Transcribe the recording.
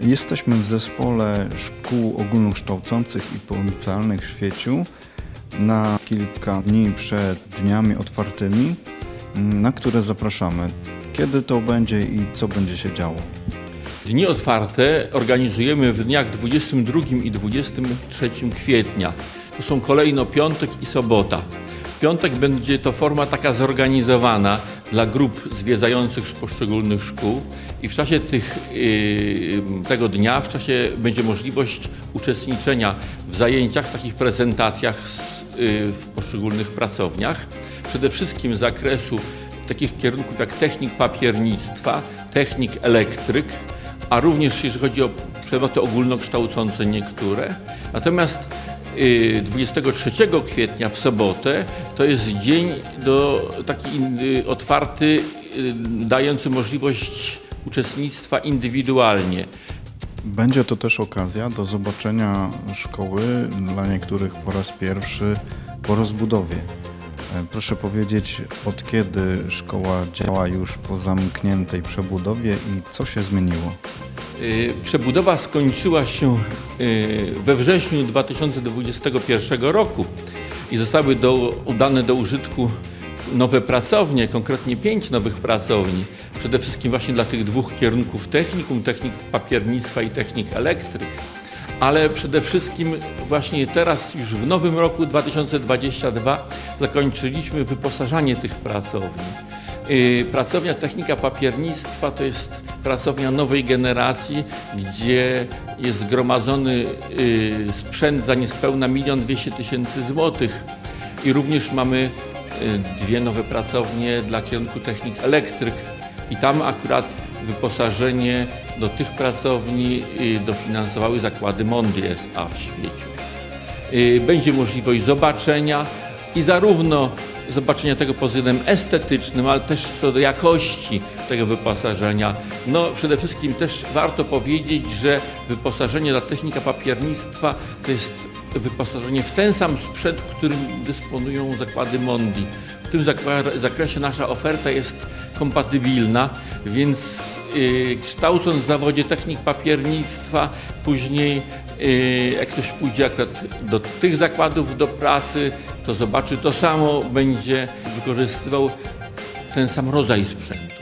Jesteśmy w zespole szkół ogólnokształcących i policealnych w Świeciu na kilka dni przed dniami otwartymi, na które zapraszamy. Kiedy to będzie i co będzie się działo? Dni otwarte organizujemy w dniach 22 i 23 kwietnia. To są kolejno piątek i sobota. W piątek będzie to forma taka zorganizowana dla grup zwiedzających z poszczególnych szkół i w czasie tych, yy, tego dnia, w czasie będzie możliwość uczestniczenia w zajęciach, takich prezentacjach yy, w poszczególnych pracowniach. Przede wszystkim z zakresu takich kierunków jak technik papiernictwa, technik elektryk, a również jeżeli chodzi o przedmioty ogólnokształcące niektóre. Natomiast 23 kwietnia w sobotę to jest dzień do, taki y, otwarty, y, dający możliwość uczestnictwa indywidualnie. Będzie to też okazja do zobaczenia szkoły dla niektórych po raz pierwszy po rozbudowie. E, Proszę powiedzieć, od kiedy szkoła działa już po zamkniętej przebudowie i co się zmieniło? Y, Przebudowa skończyła się y, we wrześniu 2021 roku i zostały do, udane do użytku nowe pracownie, konkretnie pięć nowych pracowni. Przede wszystkim właśnie dla tych dwóch kierunków technikum, technik papiernictwa i technik elektryk. Ale przede wszystkim właśnie teraz, już w nowym roku 2022, zakończyliśmy wyposażanie tych pracowni. Y, Pracownia Technika Papiernictwa to jest pracownia nowej generacji, gdzie jest zgromadzony y, sprzęt za niespełna 1 200 tysięcy złotych. I również mamy y, dwie nowe pracownie dla kierunku technik elektryk. I tam akurat wyposażenie do tych pracowni y, dofinansowały zakłady Mondi S.A. w świeciu. Y, Będzie możliwość zobaczenia i zarówno zobaczenia tego pod względem estetycznym, ale też co do jakości tego wyposażenia. No przede wszystkim też warto powiedzieć, że wyposażenie dla technika papiernictwa to jest wyposażenie w ten sam sprzęt, którym dysponują zakłady Mondi. W tym zakresie nasza oferta jest kompatybilna, więc y, kształcąc w zawodzie technik papiernictwa, później y, jak ktoś pójdzie akurat do tych zakładów do pracy, to zobaczy to samo, będzie wykorzystywał ten sam rodzaj sprzętu.